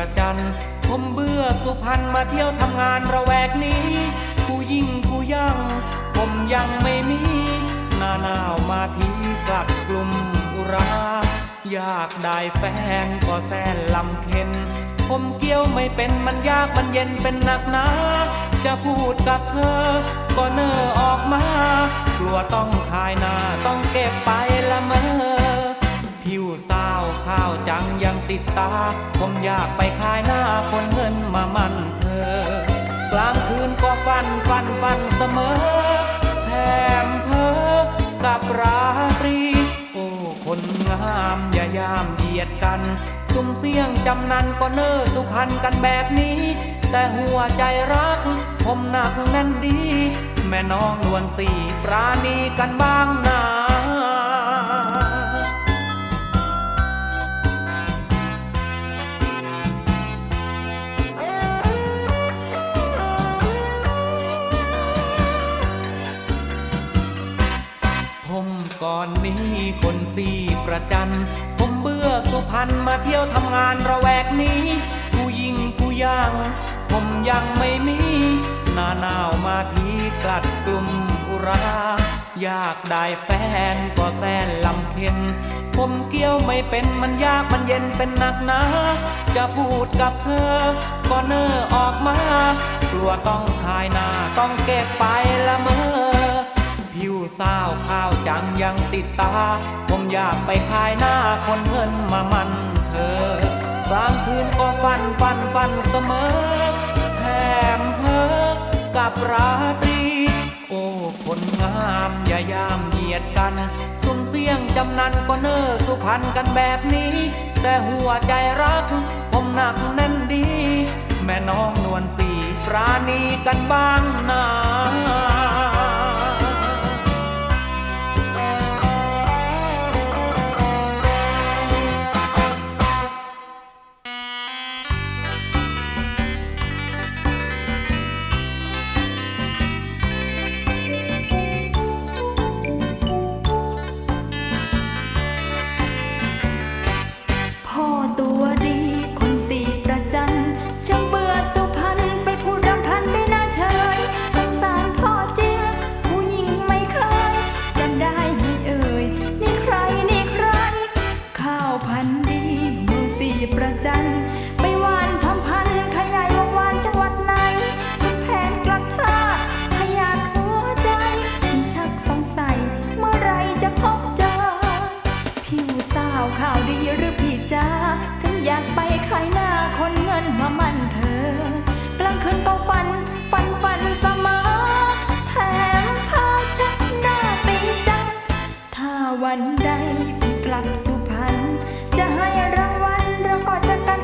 ประจัน ผมเบื่อสุพรรณมาเที่ยวทำงานระแวกนี้ ผู้ยิ่งผู้ยัง ผมยังไม่มี หน้าหนาวมาทีกลัดกลุ่มอุรา อยากได้แฟนก็แสนลำเค็น ผมเกี่ยวไม่เป็นมันยากมันเย็นเป็นหนักหนาจะพูดกับเธอ ก็เนอออกมา กลัวต้องคายหน้าต้องเก็บไป ดตา ผมอยากไปขายหน้าคนเงินมามันเธอกลางคืนก็ฟันฟันฟันเสมอ แถมเพอกับราตรี โอ้คนงามอย่ายามเหยียดกันสุ่มเสียงจำนันก็เน้อสุพรรณกันแบบนี้ แต่หัวใจรัก ผมหนักแน่นดี แม่น้องนวลสีปราณีกันบ้างนา ก่อนนี้คนสี่ประจัน ผมเบื่อสุพรรณมาเที่ยวทำงานระแวกนี้ ผู้ยิงผู้ยัง ผมยังไม่มี หน้าหนาวมาทีกลัดกลุ่มอุรา อยากได้แฟนก็แสนลำเค็นผมเกี่ยวไม่เป็นมันยากมันเย็นเป็นหนักหนาจะพูดกับเธอ ก็เนอออกมา กลัวต้องคายหน้าต้องเก็บไปละเม ยังติดตา ผมอยากไปขายหน้าคนเงินมามันเธอกลางคืนก็ฟันฟันฟันเสมอแถมเพ้อกับราตรี โอ้คนงามอย่ายามเหยียดกันสุ่มเสี่ยงจำนันก็เน้อสุพรรณกันแบบนี้ แต่หัวใจรัก ผมหนักแน่นดี แม่น้องนวลสีปราณีกันบ้างนา ได้ไปกลับสุพรรณจะให้รางวัลเราก็จะกัน